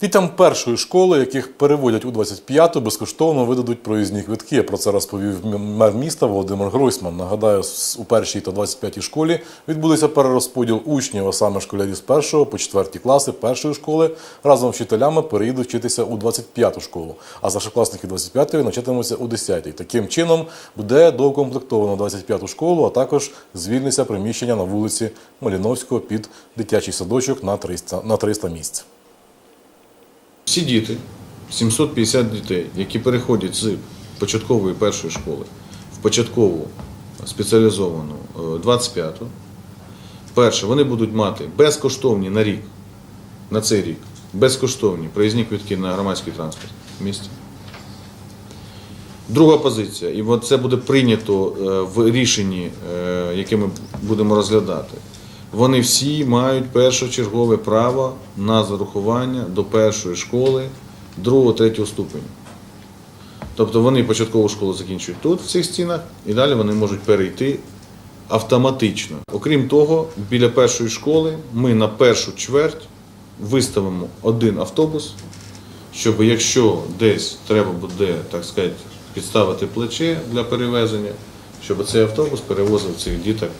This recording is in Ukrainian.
Дітям першої школи, яких переводять у 25-ту, безкоштовно видадуть проїзні квитки. Про це розповів мер міста Володимир Гройсман. Нагадаю, у першій та 25-й школі відбудеться перерозподіл учнів, а саме школярі з першого по четверті класи першої школи разом з вчителями переїдуть вчитися у 25-ту школу, а старшокласники 25-ї навчатимуться у 10-й. Таким чином буде доукомплектовано 25-ту школу, а також звільниться приміщення на вулиці Маліновського під дитячий садочок на 300, на 300 місць. Всі діти, 750 дітей, які переходять з початкової першої школи в початкову спеціалізовану е, 25-ту, перше, вони будуть мати безкоштовні на рік, на цей рік, безкоштовні проїзні квитки на громадський транспорт в місті. Друга позиція, і це буде прийнято е, в рішенні, е, яке ми будемо розглядати. Вони всі мають першочергове право на зарахування до першої школи другого, третього ступеню. Тобто вони початкову школу закінчують тут, в цих стінах, і далі вони можуть перейти автоматично. Окрім того, біля першої школи ми на першу чверть виставимо один автобус, щоб якщо десь треба буде, так сказати, підставити плече для перевезення, щоб цей автобус перевозив цих діток